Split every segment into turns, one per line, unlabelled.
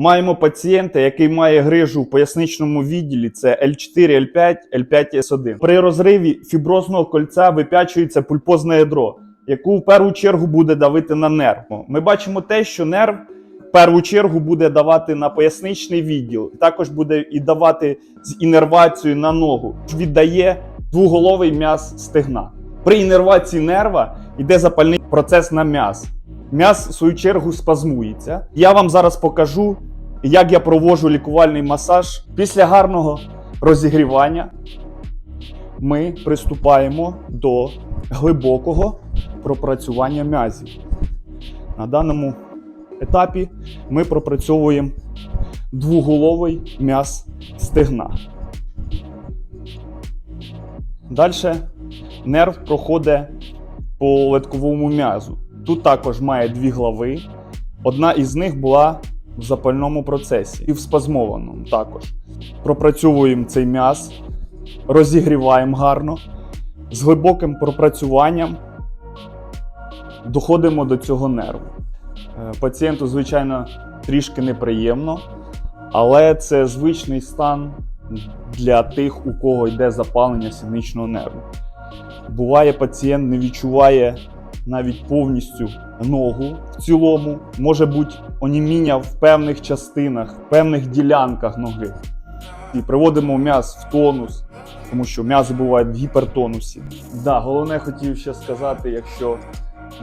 Маємо пацієнта, який має грижу в поясничному відділі. Це L4, L5, L5 S1. При розриві фіброзного кольця випячується пульпозне ядро, яку в першу чергу буде давити на нерв. Ми бачимо те, що нерв в першу чергу буде давати на поясничний відділ, також буде і давати з інервацією на ногу. Віддає двуголовий м'яз стегна. При інервації нерва йде запальний процес на м'яз. М'яз, в свою чергу, спазмується. Я вам зараз покажу, як я проводжу лікувальний масаж. Після гарного розігрівання ми приступаємо до глибокого пропрацювання м'язів. На даному етапі ми пропрацьовуємо двуголовий м'яз стегна. Далі нерв проходить по литковому м'язу. Тут також має дві глави. Одна із них була в запальному процесі і в спазмованому також. Пропрацьовуємо цей м'яз, розігріваємо гарно. З глибоким пропрацюванням доходимо до цього нерву. Е, Пацієнту, звичайно, трішки неприємно, але це звичний стан для тих, у кого йде запалення сідничного нерву. Буває, пацієнт не відчуває навіть повністю ногу в цілому, може бути оніміння в певних частинах, в певних ділянках ноги. І приводимо м'яз в тонус, тому що м'язи бувають в гіпертонусі. Да, головне хотів ще сказати, якщо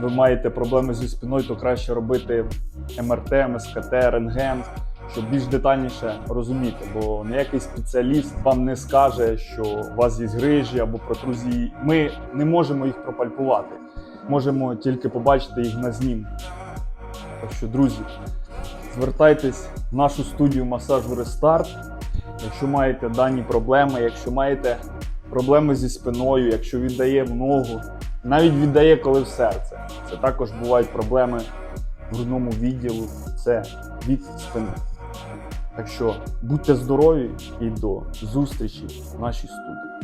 ви маєте проблеми зі спиною, то краще робити МРТ, МСКТ, рентген, щоб більш детальніше розуміти, бо ніякий спеціаліст вам не скаже, що у вас є грижі або протрузії. Ми не можемо їх пропальпувати, можемо тільки побачити їх на знімку. Так що, друзі, звертайтесь в нашу студію масажу Рестарт. Якщо маєте дані проблеми, якщо маєте проблеми зі спиною, якщо віддає в ногу, навіть віддає коли в серце. Це також бувають проблеми в грудному відділу, це від спини. Так що будьте здорові і до зустрічі в нашій студії.